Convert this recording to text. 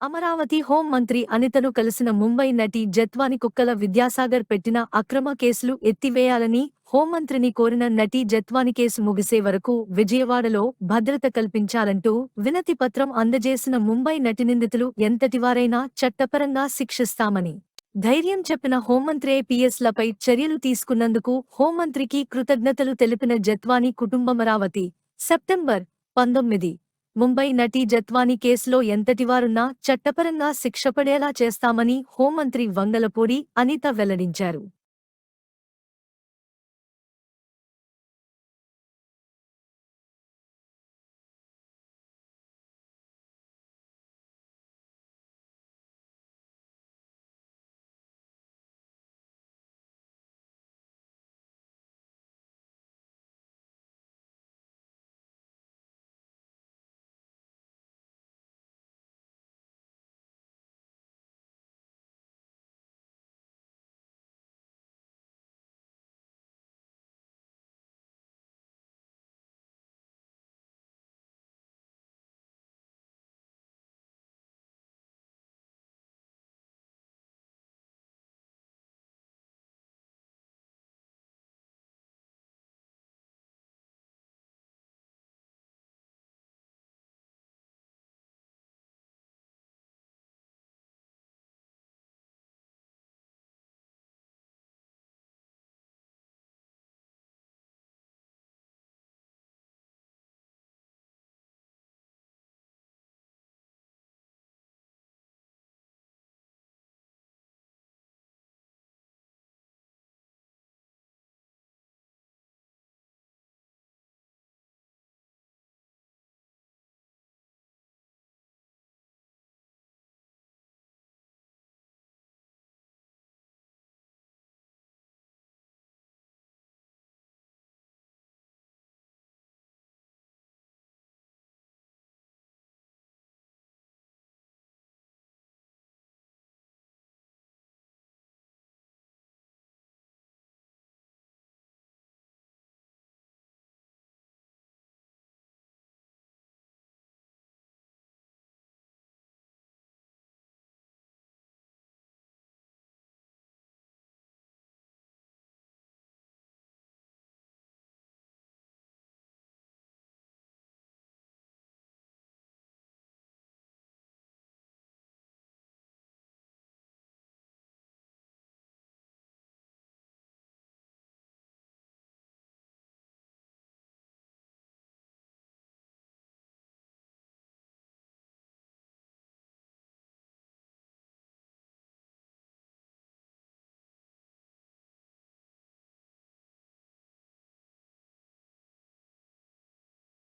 Amaravati home మంత్రి అనితను కలిసిన ముంబై నటి జత్వాని కుక్కల విద్యాసాగర్ పెట్టిన అక్రమ కేసులు ఎత్తివేయాలని హోంమంత్రిని కోరిన నటి జత్వాని కేసు ముగిసే వరకు విజయవాడలో భద్రత కల్పించాలంటూ వినతి పత్రం అందజేసిన ముంబై నటి నిందితులు ఎంతటివారైనా చట్టపరంగా శిక్షిస్తామని ధైర్యం చెప్పిన హోంమంత్రి పిఎస్లపై చర్యలు తీసుకున్నందుకు హోంమంత్రికి కృతజ్ఞతలు తెలిపిన జత్వాని కుటుంబమరావతి సెప్టెంబర్ పంతొమ్మిది. ముంబై నటి జత్వాని కేసులో ఎంతటివారున్నా చట్టపరంగా శిక్షపడేలా చేస్తామని హోంమంత్రి వంగలపూడి అనిత వెల్లడించారు.